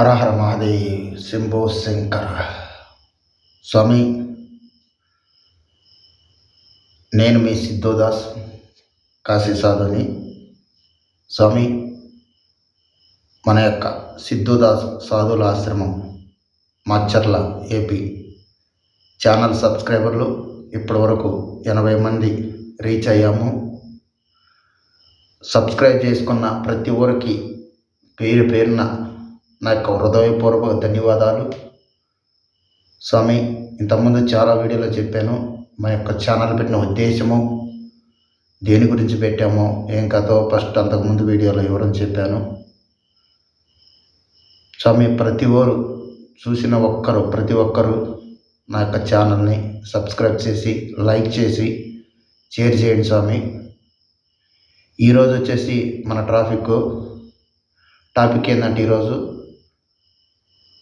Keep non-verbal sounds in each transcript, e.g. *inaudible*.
హరహర మహాదేవ్ శంభో శంకర. స్వామి నేను మీ సిద్ధోదాస్ కాశీ సాధుని. స్వామి మన యొక్క సిద్ధోదాస్ సాధుల ఆశ్రమం మాచర్ల ఏపీ. ఛానల్ సబ్స్క్రైబర్లు ఇప్పటివరకు ఎనభై మంది రీచ్ అయ్యాము. సబ్స్క్రైబ్ చేసుకున్న ప్రతి ఒక్కరికి పేరు పేరున నా యొక్క హృదయపూర్వక ధన్యవాదాలు. స్వామి ఇంతకుముందు చాలా వీడియోలో చెప్పాను మా యొక్క ఛానల్ పెట్టిన ఉద్దేశము దేని గురించి పెట్టామో ఏం కథో ఫస్ట్ అంతకుముందు వీడియోలో వివరం చెప్పాను. స్వామి ప్రతి ఓరు చూసిన ఒక్కరు ప్రతి ఒక్కరు నా యొక్క ఛానల్ని సబ్స్క్రైబ్ చేసి లైక్ చేసి షేర్ చేయండి స్వామి. ఈరోజు వచ్చేసి మన ట్రాఫిక్ టాపిక్ ఏంటంటే ఈరోజు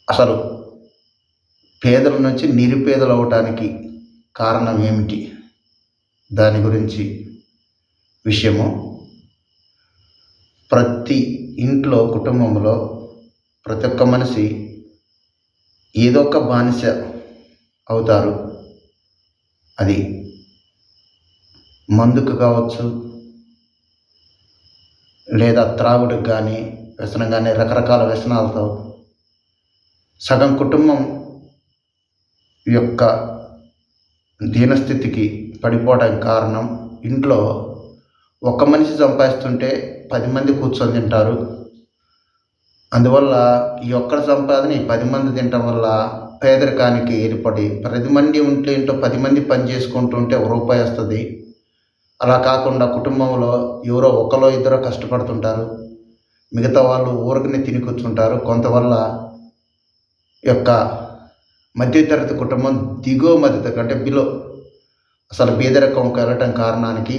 అసలు పేదల నుంచి నిరుపేదలు అవటానికి కారణం ఏమిటి? దాని గురించి విషయము ప్రతి ఇంట్లో కుటుంబంలో ప్రతి ఒక్క మనిషి ఏదో ఒక బానిస అవుతారు. అది మందుకు కావచ్చు లేదా త్రాగుడికి కానీ వ్యసనం కానీ రకరకాల వ్యసనాలతో సగం కుటుంబం యొక్క దీనస్థితికి పడిపోవడానికి కారణం ఇంట్లో ఒక మనిషి సంపాదిస్తుంటే పది మంది కూర్చొని తింటారు. అందువల్ల ఈ ఒక్కరి సంపాదన ఈ పది మంది తినటం వల్ల పేదరికానికి ఏర్పడి పది మంది ఉంటే ఇంట్లో పది మంది పని చేసుకుంటూ ఉంటే ఒక రూపాయి వస్తుంది. అలా కాకుండా కుటుంబంలో ఎవరో ఒకరో ఇద్దరో కష్టపడుతుంటారు. మిగతా వాళ్ళు ఊరికనే తిని కూర్చుంటారు. కొంతవల్ల యొక్క మధ్యతరగతి కుటుంబం దిగువ మధ్యతరగతి అంటే బిలో అసలు పేదరికం కలటం కారణానికి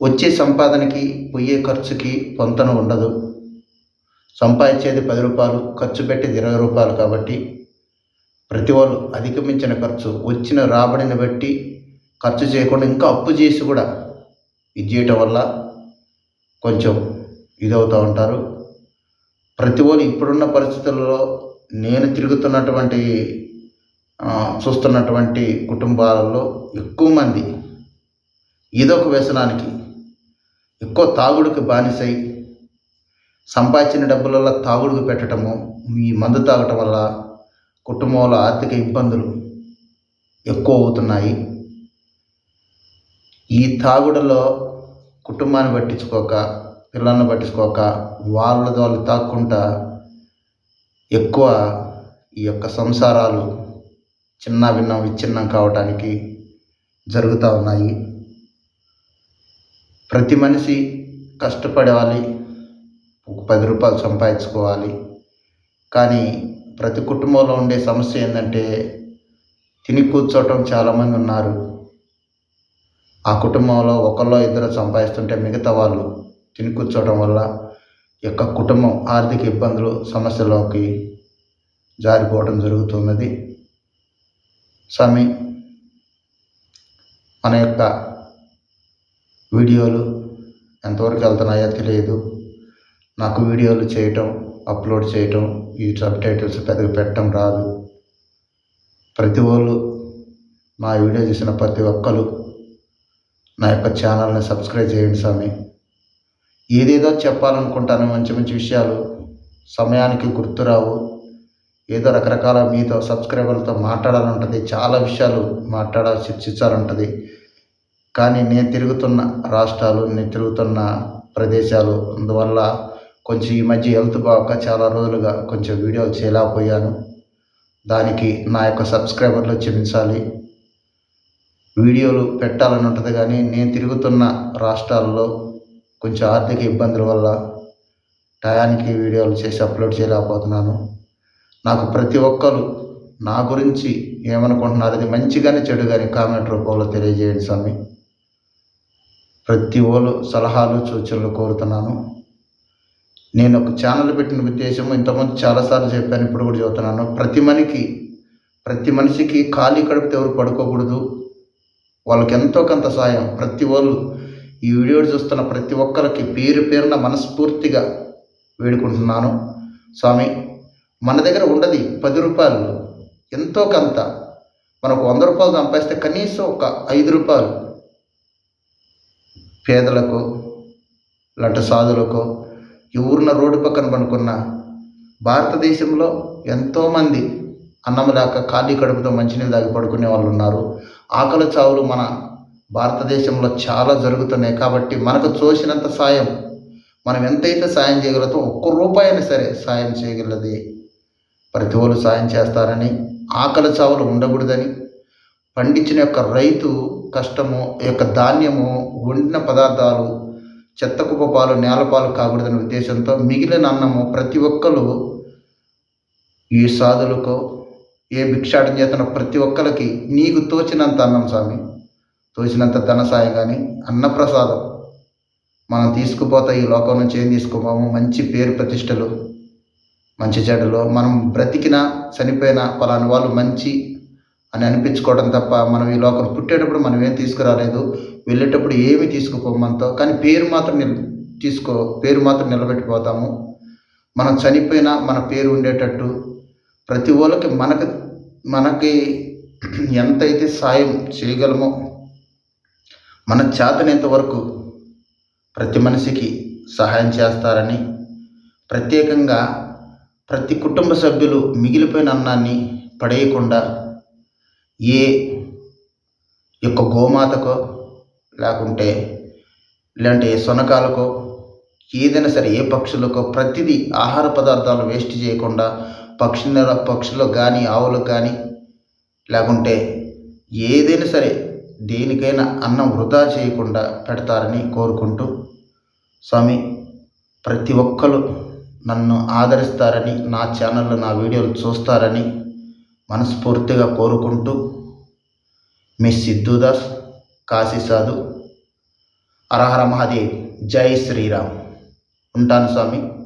వచ్చే సంపాదనకి పోయే ఖర్చుకి పొంతన ఉండదు. సంపాదించేది పది రూపాయలు ఖర్చు పెట్టేది ఇరవై రూపాయలు కాబట్టి ప్రతి వాళ్ళు అధిగమించిన ఖర్చు వచ్చిన రాబడిని బట్టి ఖర్చు చేయకుండా ఇంకా అప్పు చేసి కూడా ఇది చేయటం వల్ల కొంచెం ఇదవుతూ ఉంటారు. ప్రతి వాళ్ళు ఇప్పుడున్న పరిస్థితుల్లో నేను తిరుగుతున్నటువంటి చూస్తున్నటువంటి కుటుంబాలలో ఎక్కువ మంది ఏదో ఒక వ్యసనానికి ఎక్కువ తాగుడికి బానిసై సంపాదించిన డబ్బులలో తాగుడుకు పెట్టడము ఈ మందు తాగటం వల్ల కుటుంబంలో ఆర్థిక ఇబ్బందులు ఎక్కువ అవుతున్నాయి. ఈ తాగుడులో కుటుంబాన్ని పట్టించుకోక పిల్లల్ని పట్టించుకోక వాళ్ళ వాళ్ళు తాక్కుంటా ఎక్కువ ఈ యొక్క సంసారాలు చిన్న భిన్నం విచ్ఛిన్నం కావటానికి జరుగుతూ ఉన్నాయి. ప్రతి మనిషి కష్టపడాలి ఒక పది రూపాయలు సంపాదించుకోవాలి. కానీ ప్రతి కుటుంబంలో ఉండే సమస్య ఏంటంటే తిని కూర్చోవటం చాలామంది ఉన్నారు. ఆ కుటుంబంలో ఒకళ్ళో ఇద్దరు సంపాదిస్తుంటే మిగతా వాళ్ళు తిని కూర్చోవడం వల్ల యొక్క కుటుంబం ఆర్థిక ఇబ్బందులు సమస్యలోకి జారిపోవడం జరుగుతున్నది. స్వామి మన యొక్క వీడియోలు ఎంతవరకు వెళ్తున్నాయో తెలియదు. నాకు వీడియోలు చేయటం అప్లోడ్ చేయటం ఈ సబ్ టైటిల్స్ పెద్దగా పెట్టడం రాదు. ప్రతి వాళ్ళు మా వీడియో చూసిన ప్రతి ఒక్కరు నా యొక్క ఛానల్ని సబ్స్క్రైబ్ చేయండి స్వామి. ఏదేదో చెప్పాలనుకుంటాను మంచి మంచి విషయాలు సమయానికి గుర్తురావు ఏదో రకరకాల మీతో సబ్స్క్రైబర్లతో మాట్లాడాలని ఉంటుంది చాలా విషయాలు మాట్లాడాలి చర్చించాలంటుంది. కానీ నేను తిరుగుతున్న రాష్ట్రాలు నేను తిరుగుతున్న ప్రదేశాలు అందువల్ల కొంచెం ఈ మధ్య హెల్త్ బాగా చాలా రోజులుగా కొంచెం వీడియోలు చేయలేకపోయాను. దానికి నా యొక్క సబ్స్క్రైబర్లు క్షమించాలి. వీడియోలు పెట్టాలని ఉంటుంది కానీ నేను తిరుగుతున్న రాష్ట్రాల్లో కొంచెం ఆర్థిక ఇబ్బందుల వల్ల టయానికి వీడియోలు చేసి అప్లోడ్ చేయలేకపోతున్నాను. నాకు ప్రతి ఒక్కరు నా గురించి ఏమనుకుంటున్నారు? అది మంచిగానే చెడు కానీ కామెంట్ రూపంలో తెలియజేయండి స్వామి. ప్రతి ఒళ్ళు సలహాలు సూచనలు కోరుతున్నాను. నేను ఒక ఛానల్ పెట్టిన ఉద్దేశం ఇంతకుముందు చాలాసార్లు చెప్పాను ఇప్పుడు కూడా చెబుతున్నాను. ప్రతి మనికి ప్రతి మనిషికి ఖాళీ కడుపుతో ఎవరు పడుకోకూడదు. వాళ్ళకి ఎంతో కొంత సాయం. ప్రతి వాళ్ళు ఈ వీడియో చూస్తున్న ప్రతి ఒక్కరికి పేరు పేరున మనస్ఫూర్తిగా వేడుకుంటున్నాను. స్వామి మన దగ్గర ఉండదు పది రూపాయలు. ఎంతో కొంత. మనకు వంద రూపాయలు సంపాదిస్తే కనీసం ఒక ఐదు రూపాయలు. పేదలకు లట సాధులకు ఈ రోడ్డు పక్కన పనుకున్న భారతదేశంలో ఎంతోమంది అన్నం లేక ఖాళీ కడుపుతో మంచినీళ్ళు దాకా పడుకునే వాళ్ళు ఉన్నారు. ఆకలి చావులు మన భారతదేశంలో చాలా జరుగుతున్నాయి కాబట్టి మనకు చూసినంత సాయం మనం ఎంతైతే సాయం చేయగలుగుతాం ఒక్క రూపాయి సరే సాయం చేయగలది. ప్రతి ఒళ్ళు సాయం చేస్తారని ఆకలి చావులు ఉండకూడదని పండించిన యొక్క రైతు కష్టము ఈ యొక్క ధాన్యము వండిన పదార్థాలు చెత్తకుప్ప పాలు నేలపాలు కాకూడదని కాకూడదనే ఉద్దేశంతో మిగిలిన అన్నము ప్రతి ఒక్కరు ఈ సాధులకు ఏ భిక్షాటం చేస్తున్న ప్రతి ఒక్కరికి నీకు తోచినంత అన్నం స్వామి. తోచినంత ధన సాయం కానీ అన్నప్రసాదం. మనం తీసుకుపోతే ఈ లోకం నుంచి ఏం తీసుకుపోము? మంచి పేరు ప్రతిష్టలు మంచి చెడులో. మనం బ్రతికినా చనిపోయినా పలాని వాళ్ళు మంచి అని అనిపించుకోవడం తప్ప మనం ఈ లోకం పుట్టేటప్పుడు మనం ఏం తీసుకురాలేదు. వెళ్ళేటప్పుడు ఏమి తీసుకుపోమంతో కానీ పేరు మాత్రం నిల్ తీసుకో పేరు మాత్రం నిలబెట్టిపోతాము మనం చనిపోయినా మన పేరు ఉండేటట్టు ప్రతి ఒళ్ళకి మనకి మనకి *clears throat* ఎంతైతే సాయం చేయగలమో మన చేతనేంత వరకు ప్రతి మనిషికి సహాయం చేస్తారని ప్రత్యేకంగా ప్రతి కుటుంబ సభ్యులు మిగిలిపోయిన అన్నాన్ని పడేయకుండా ఏ యొక్క గోమాతకో లేకుంటే ఇలాంటి సొనకాలకో ఏదైనా సరే ఏ పక్షులకో ప్రతిదీ ఆహార పదార్థాలు వేస్ట్ చేయకుండా పక్షుల పక్షులకు కానీ ఆవులకు కానీ లేకుంటే ఏదైనా సరే దేనికైనా అన్నం వృధా చేయకుండా పెడతారని కోరుకుంటూ స్వామి ప్రతి ఒక్కరు నన్ను ఆదరిస్తారని నా ఛానల్లో నా వీడియోలు చూస్తారని మనస్ఫూర్తిగా కోరుకుంటూ మీ సిద్ధుదాస్ కాశీ సాధు అరహర మహాదేవ్ జై శ్రీరామ్. ఉంటాను స్వామి.